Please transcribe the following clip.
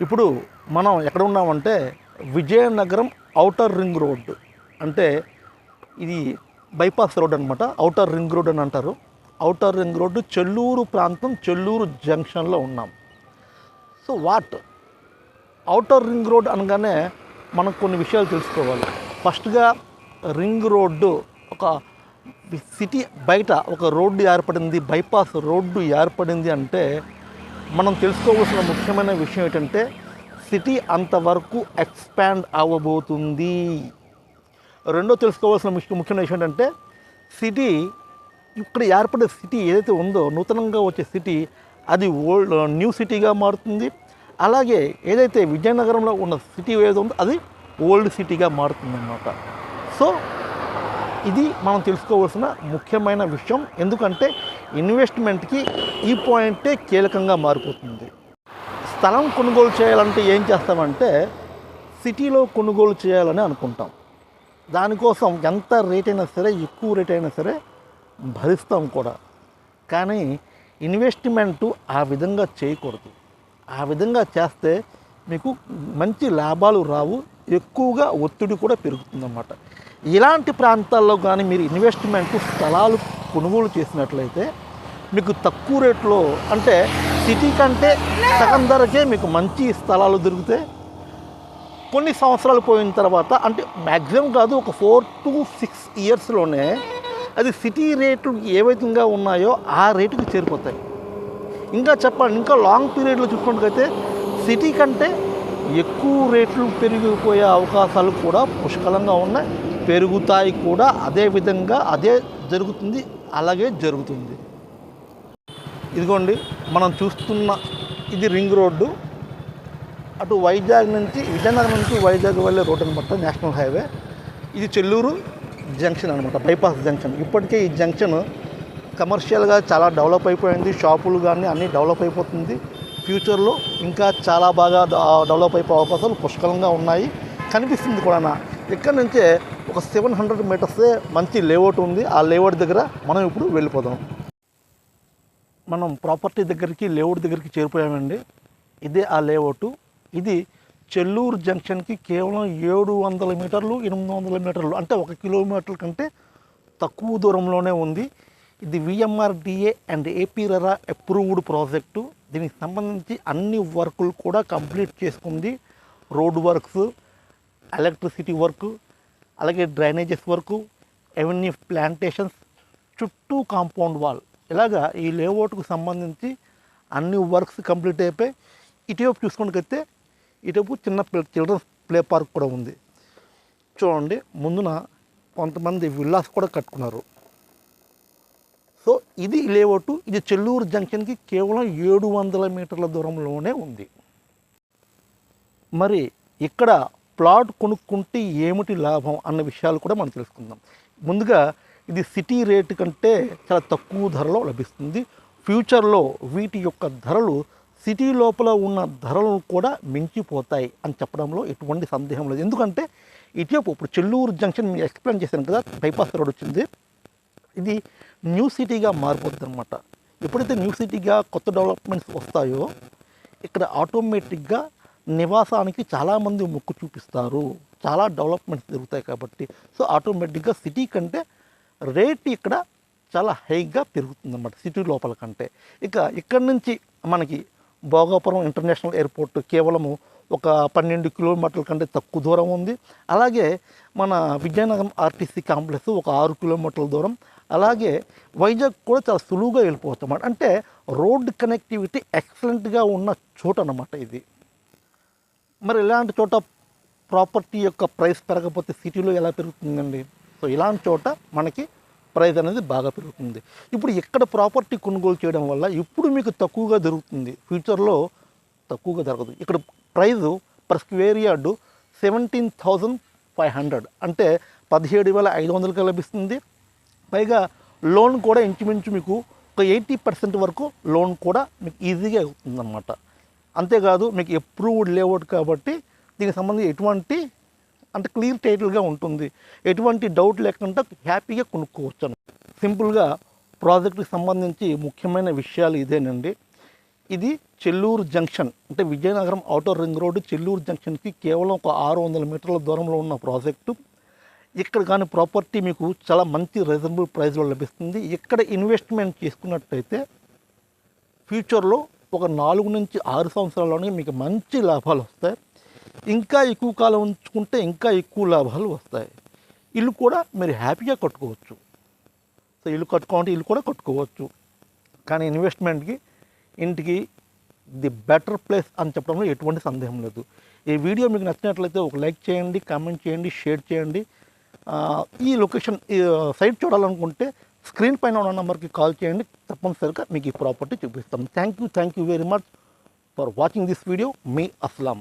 ఇప్పుడు మనం ఎక్కడ ఉన్నామంటే విజయనగరం ఔటర్ రింగ్ రోడ్. అంటే ఇది బైపాస్ రోడ్ అనమాట ఔటర్ రింగ్ రోడ్ అని అంటారు. ఔటర్ రింగ్ రోడ్డు చెల్లూరు ప్రాంతం చెల్లూరు జంక్షన్లో ఉన్నాం. So what? Outer ring road అనగానే మనకు కొన్ని విషయాలు తెలుసుకోవాలి. ఫస్ట్గా రింగ్ రోడ్డు ఒక సిటీ బయట ఒక రోడ్డు ఏర్పడింది బైపాస్ రోడ్డు ఏర్పడింది అంటే మనం తెలుసుకోవాల్సిన ముఖ్యమైన విషయం ఏంటంటే సిటీ అంతవరకు ఎక్స్పాండ్ అవ్వబోతుంది రెండో తెలుసుకోవాల్సిన ముఖ్య ముఖ్యమైన విషయం ఏంటంటే సిటీ ఇక్కడ ఏర్పడే సిటీ ఏదైతే ఉందో నూతనంగా వచ్చే సిటీ అది ఓల్డ్ న్యూ సిటీగా మారుతుంది. అలాగే ఏదైతే విజయనగరంలో ఉన్న సిటీ ఏదో ఉందో అది ఓల్డ్ సిటీగా మారుతుంది అన్నమాట సో ఇది మనం తెలుసుకోవాల్సిన ముఖ్యమైన విషయం. ఎందుకంటే ఇన్వెస్ట్మెంట్కి ఈ పాయింటే కీలకంగా మారిపోతుంది. స్థలం కొనుగోలు చేయాలంటే ఏం చేస్తామంటే సిటీలో కొనుగోలు చేయాలని అనుకుంటాం. దానికోసం ఎంత రేట్ అయినా సరే ఎక్కువ రేట్ అయినా సరే భరిస్తాం కూడా. కానీ ఇన్వెస్ట్మెంట్ ఆ విధంగా చేయకూడదు. ఆ విధంగా చేస్తే మీకు మంచి లాభాలు రావు ఎక్కువగా ఒత్తిడి కూడా పెరుగుతుందన్నమాట. ఇలాంటి ప్రాంతాల్లో కానీ మీరు ఇన్వెస్ట్మెంట్ స్థలాలు కొనుగోలు చేసినట్లయితే మీకు తక్కువ రేట్లో అంటే సిటీ కంటే సగం ధరకే మీకు మంచి స్థలాలు దొరుకుతాయి. కొన్ని సంవత్సరాలు పోయిన తర్వాత అంటే మ్యాక్సిమం కాదు ఒక ఫోర్ టు సిక్స్ ఇయర్స్లోనే అది సిటీ రేట్లు ఏ విధంగా ఉన్నాయో ఆ రేటుకి చేరిపోతాయి. ఇంకా చెప్పండి ఇంకా లాంగ్ పీరియడ్లో చూసుకున్నట్లయితే సిటీ కంటే ఎక్కువ రేట్లు పెరిగిపోయే అవకాశాలు కూడా పుష్కలంగా ఉన్నాయి. పెరుగుతాయి కూడా అదే విధంగా అదే జరుగుతుంది అలాగే జరుగుతుంది. ఇదిగోండి మనం చూస్తున్న ఇది రింగ్ రోడ్డు. అటు వైజాగ్ నుంచి విజయనగరం నుంచి వైజాగ్ వెళ్ళే రోడ్ అనమాట నేషనల్ హైవే. ఇది చెల్లూరు జంక్షన్ అనమాట బైపాస్ జంక్షన్. ఇప్పటికే ఈ జంక్షన్ కమర్షియల్గా చాలా డెవలప్ అయిపోయింది షాపులు కానీ అన్నీ డెవలప్ అయిపోతుంది. ఫ్యూచర్లో ఇంకా చాలా బాగా డెవలప్ అయిపోయే అవకాశాలు పుష్కలంగా ఉన్నాయి. కనిపిస్తుంది కూడా ఇక్కడ నుంచే ఒక సెవెన్ హండ్రెడ్ మీటర్సే మంచి లేఅవుట్ ఉంది. ఆ లేఅవుట్ దగ్గర మనం ఇప్పుడు వెళ్ళిపోదాం. మనం ప్రాపర్టీ దగ్గరికి లేఅవుట్ దగ్గరికి చేరిపోయామండి. ఇదే ఆ లేఅవుట్. ఇది చెల్లూరు జంక్షన్కి కేవలం ఏడు వందల మీటర్లు ఎనిమిది వందల మీటర్లు అంటే ఒక కిలోమీటర్ కంటే తక్కువ దూరంలోనే ఉంది. ఇది VMRDA and AP RERA approved project దీనికి సంబంధించి అన్ని వర్కులు కూడా కంప్లీట్ చేసుకుంది. రోడ్ వర్క్స్ ఎలక్ట్రిసిటీ వర్క్ అలాగే డ్రైనేజెస్ వర్క్ ఎవెన్యూ ప్లాంటేషన్స్ చుట్టూ కాంపౌండ్ వాల్. ఇలాగా ఈ లేఅవుట్కు సంబంధించి అన్ని వర్క్స్ కంప్లీట్ అయిపోయి ఇటువైపు చూసుకున్నకైతే ఇటువైపు చిన్న చిల్డ్రన్స్ ప్లే పార్క్ కూడా ఉంది. చూడండి ముందున కొంతమంది విల్లాస్ కూడా కట్టుకున్నారు. సో ఇది లేఅవుట్ ఇది చెల్లూరు జంక్షన్కి కేవలం ఏడు వందల మీటర్ల దూరంలోనే ఉంది. మరి ఇక్కడ ప్లాట్ కొనుక్కుంటే ఏమిటి లాభం అన్న విషయాలు కూడా మనం తెలుసుకుందాం. ముందుగా ఇది సిటీ రేటు కంటే చాలా తక్కువ ధరలో లభిస్తుంది. ఫ్యూచర్లో వీటి యొక్క ధరలు సిటీ లోపల ఉన్న ధరలను కూడా మించిపోతాయి అని చెప్పడంలో ఎటువంటి సందేహం లేదు. ఎందుకంటే ఇటువైపు ఇప్పుడు చెల్లూరు జంక్షన్ మీకు ఎక్స్ప్లెయిన్ చేశాను కదా బైపాస్ రోడ్ వచ్చింది. ఇది న్యూ సిటీగా మారిపోతుంది అనమాట ఎప్పుడైతే న్యూ సిటీగా కొత్త డెవలప్మెంట్స్ వస్తాయో ఇక్కడ ఆటోమేటిక్గా నివాసానికి చాలామంది మొక్కు చూపిస్తారు. చాలా డెవలప్మెంట్స్ జరుగుతాయి కాబట్టి. సో ఆటోమేటిక్గా సిటీ కంటే రేట్ ఇక్కడ చాలా హైగా పెరుగుతుంది అన్నమాట సిటీ లోపల కంటే. ఇక ఇక్కడ నుంచి మనకి భోగాపురం ఇంటర్నేషనల్ ఎయిర్పోర్ట్ కేవలము ఒక పన్నెండు కిలోమీటర్ల కంటే తక్కువ దూరం ఉంది. అలాగే మన విజయనగరం ఆర్టీసీ కాంప్లెక్స్ ఒక ఆరు కిలోమీటర్ల దూరం. అలాగే వైజాగ్ కూడా చాలా సులువుగా వెళ్ళిపోవచ్చు అన్నమాట. అంటే రోడ్ కనెక్టివిటీ ఎక్సలెంట్గా ఉన్న చోట అన్నమాట ఇది. మరి ఇలాంటి చోట ప్రాపర్టీ యొక్క ప్రైస్ పెరగకపోతే సిటీలో ఎలా పెరుగుతుందండి? సో ఇలాంటి చోట మనకి ప్రైస్ అనేది బాగా పెరుగుతుంది. ఇప్పుడు ఎక్కడ ప్రాపర్టీ కొనుగోలు చేయడం వల్ల ఇప్పుడు మీకు తక్కువగా దొరుకుతుంది. ఫ్యూచర్లో తక్కువగా దొరకదు. ఇక్కడ price per square yard seventeen thousand five hundred. అంటే పదిహేడు వేల ఐదు వందలకి లభిస్తుంది. పైగా లోన్ కూడా ఇంచుమించు మీకు ఒక ఎయిటీ పర్సెంట్ వరకు లోన్ కూడా మీకు ఈజీగా అవుతుందన్నమాట. అంతేకాదు మీకు అప్రూవ్డ్ లేఅవుట్ కాబట్టి దీనికి సంబంధించి ఎటువంటి అంటే క్లియర్ టైటిల్గా ఉంటుంది. ఎటువంటి డౌట్ లేకుండా హ్యాపీగా కొనుక్కోవచ్చు సింపుల్గా ప్రాజెక్టుకి సంబంధించి ముఖ్యమైన విషయాలు ఇదేనండి. ఇది చెల్లూరు జంక్షన్ అంటే Vizianagaram outer ring road Chelluru జంక్షన్కి కేవలం ఒక ఆరు వందల మీటర్ల దూరంలో ఉన్న ప్రాజెక్టు ఇక్కడ కానీ ప్రాపర్టీ మీకు చాలా మంచి రీజనబుల్ ప్రైస్లో లభిస్తుంది. ఇక్కడ ఇన్వెస్ట్మెంట్ చేసుకున్నట్టయితే ఫ్యూచర్లో ఒక నాలుగు నుంచి ఆరు సంవత్సరాల్లోనే మీకు మంచి లాభాలు వస్తాయి. ఇంకా ఎక్కువ కాలం ఉంచుకుంటే ఇంకా ఎక్కువ లాభాలు వస్తాయి. ఇల్లు కూడా మీరు హ్యాపీగా కట్టుకోవచ్చు. సో ఇల్లు కట్టుకోవాలంటే ఇల్లు కూడా కట్టుకోవచ్చు. కానీ ఇన్వెస్ట్మెంట్కి ఇంటికి ది బెటర్ ప్లేస్ అని చెప్పడంలో ఎటువంటి సందేహం లేదు. ఈ వీడియో మీకు నచ్చినట్లయితే ఒక లైక్ చేయండి కామెంట్ చేయండి షేర్ చేయండి. ఈ లొకేషన్ ఈ సైట్ చూడాలనుకుంటే స్క్రీన్ పైన ఉన్న నెంబర్కి కాల్ చేయండి. తప్పనిసరిగా మీకు ఈ ప్రాపర్టీ చూపిస్తాం. Thank you thank you very much for watching this video me Aslam